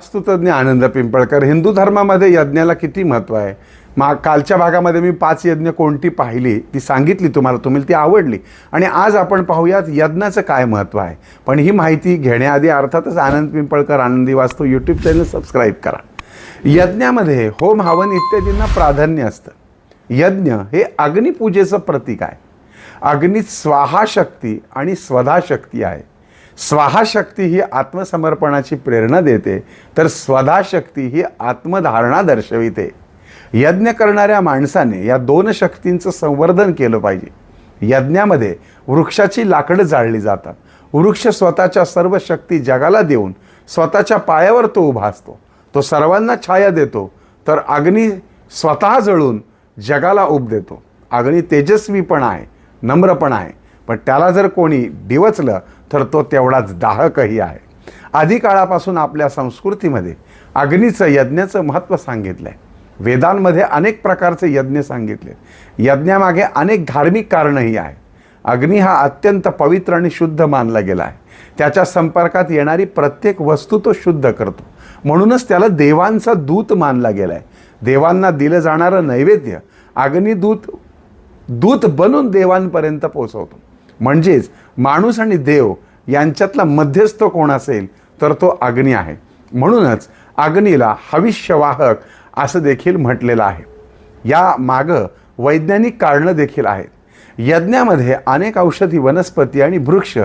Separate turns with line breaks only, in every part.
वास्तुतज्ञ आनंद पिंपळकर हिंदू धर्मामध्ये यज्ञाला किती महत्त्व आहे? मा कालच्या भागामध्ये मी पाच यज्ञ कोणती पाहिली ती सांगितली तुम्हाला तुम्ही ती आवडली. आणि आज आपण पाहूयात यज्ञाचं काय महत्त्व आहे. पण ही माहिती घेण्याआधी अर्थातच आनंद पिंपळकर आनंदी वास्तू यूट्यूब चॅनल सबस्क्राईब करा. यज्ञामध्ये होम हवन इत्यादींना प्राधान्य असतं. यज्ञ हे अग्निपूजेचं प्रतीक आहे. अग्नीत स्वाहा शक्ती आणि स्वधाशक्ती आहे. स्वाहाशक्ती ही आत्मसमर्पणाची प्रेरणा देते तर स्वधाशक्ती ही आत्मधारणा दर्शविते. यज्ञ करणाऱ्या माणसाने या दोन शक्तींचं संवर्धन केलं पाहिजे. यज्ञामध्ये वृक्षाची लाकडं जाळली जातात. वृक्ष स्वतःच्या सर्व शक्ती जगाला देऊन स्वतःच्या पायावर तो उभा असतो. तो सर्वांना छाया देतो तर अग्नी स्वतः जळून जगाला उब देतो. अग्नी तेजस्वी पण आहे नम्र पण आहे. पण त्याला जर कोणी डिवचलं तर तो तेवढाच दाहकही आहे. आधी काळापासून आपल्या संस्कृतीमध्ये अग्नीचं यज्ञाचं महत्त्व सांगितलं आहे वेदांमध्ये अनेक प्रकारचे यज्ञ सांगितले. यज्ञामागे अनेक धार्मिक कारणंही आहे. अग्नी हा अत्यंत पवित्र आणि शुद्ध मानला गेला आहे. त्याच्या संपर्कात येणारी प्रत्येक वस्तू तो शुद्ध करतो. म्हणूनच त्याला देवांचा दूत मानला गेला आहे देवांना दिलं जाणारं नैवेद्य अग्निदूत दूत बनून देवांपर्यंत पोचवतो म्हणजेच माणूस आणि देव यांच्यातला मध्यस्थ कोण असेल तर तो अग्नी आहे. म्हणूनच अग्नीला हविष्यवाहक असं देखील म्हटलेलं आहे. या मागं वैज्ञानिक कारणं देखील आहेत. यज्ञामध्ये अनेक औषधी वनस्पती आणि वृक्ष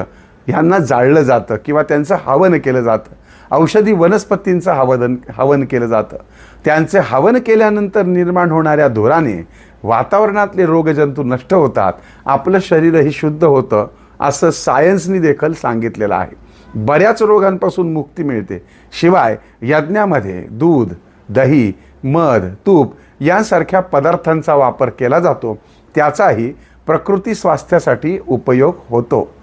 यांना जाळलं जातं किंवा त्यांचं हवन केलं जातं. औषधी वनस्पतींचं हवदन हवन केलं जातं. त्यांचे हवन केल्यानंतर निर्माण होणाऱ्या धुराने वातावरणातले रोगजंतू नष्ट होतात. आपलं शरीरही शुद्ध होतं. असं सायन्सनी देखील सांगितलेलं आहे. बऱ्याच रोगांपासून मुक्ती मिळते. शिवाय यज्ञामध्ये दूध दही मध तूप यांसारख्या पदार्थांचा वापर केला जातो. त्याचाही प्रकृती स्वास्थ्यासाठी उपयोग होतो.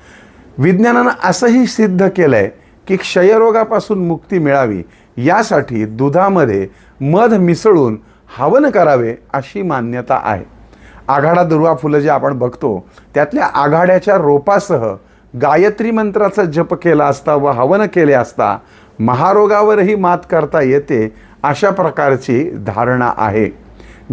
विज्ञानानं असंही सिद्ध केलं आहे की क्षयरोगापासून मुक्ती मिळावी यासाठी दुधामध्ये मध मिसळून हवन करावे अशी मान्यता आहे. आघाडा दुर्वा फुलं जे आपण बघतो त्यातल्या आघाड्याच्या रोपासह गायत्री मंत्राचा जप केला असता व हवन केले असता महारोगावरही मात करता येते अशा प्रकारची धारणा आहे.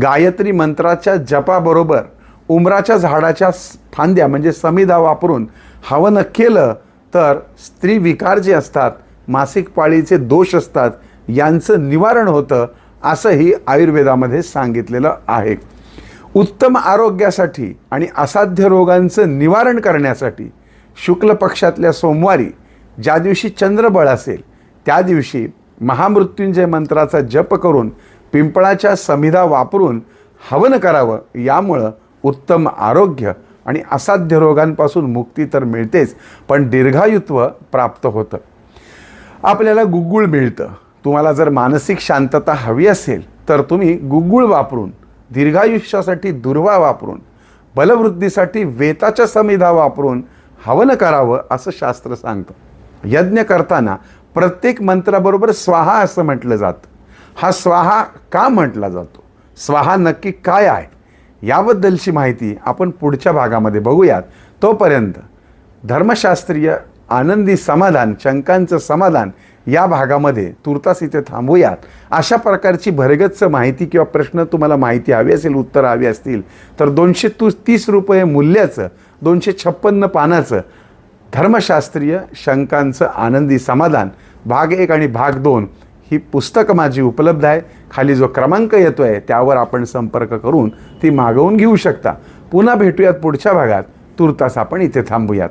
गायत्री मंत्राच्या जपाबरोबर उमराच्या झाडाच्या फांद्या म्हणजे समिधा वापरून हवन केलं तर स्त्री विकार जे असतात मासिक पाळीचे दोष असतात यांचं निवारण होतं असंही आयुर्वेदामध्ये सांगितलेलं आहे. उत्तम आरोग्यासाठी आणि असाध्य रोगांचं निवारण करण्यासाठी शुक्ल पक्षातल्या सोमवारी ज्या दिवशी चंद्रबळ असेल त्या दिवशी महामृत्युंजय मंत्राचा जप करून पिंपळाच्या समिधा वापरून हवन करावं. यामुळं उत्तम आरोग्य आणि असाध्य रोगांपासून मुक्ती तर मिळतेच पण दीर्घायुत्व प्राप्त होतं. आपल्याला गुगुळ मिळतं. तुम्हाला जर मानसिक शांतता हवी असेल तर तुम्ही गुगुळ वापरून दीर्घायुष्यासाठी दुर्वा वापरून बलवृद्धीसाठी वेताच्या समिधा वापरून हवन करावं असं शास्त्र सांगतं. यज्ञ करताना प्रत्येक मंत्राबरोबर स्वाहा असं म्हटलं जातं. हा स्वाहा का म्हटला जातो? स्वाहा नक्की काय आहे? याबद्दलची माहिती आपण पुढच्या भागामध्ये बघूयात. तोपर्यंत धर्मशास्त्रीय आनंदी समाधान शंकांचं समाधान या भागामध्ये तुर्तास इथे थांबूयात. अशा प्रकारची भरगच्च माहिती किंवा प्रश्न तुम्हाला माहिती हवी असेल उत्तर हवी असतील तर दोनशे तू तीस रुपये मूल्याचं दोनशे छप्पन्न पानाचं धर्मशास्त्रीय शंकांचं आनंदी समाधान भाग एक आणि भाग दोन ही पुस्तकं माझी उपलब्ध आहे. खाली जो क्रमांक येतो आहे त्यावर आपण संपर्क करून ती मागवून घेऊ शकता. पुन्हा भेटूयात पुढच्या भागात. तुर्तास आपण इथे थांबूयात.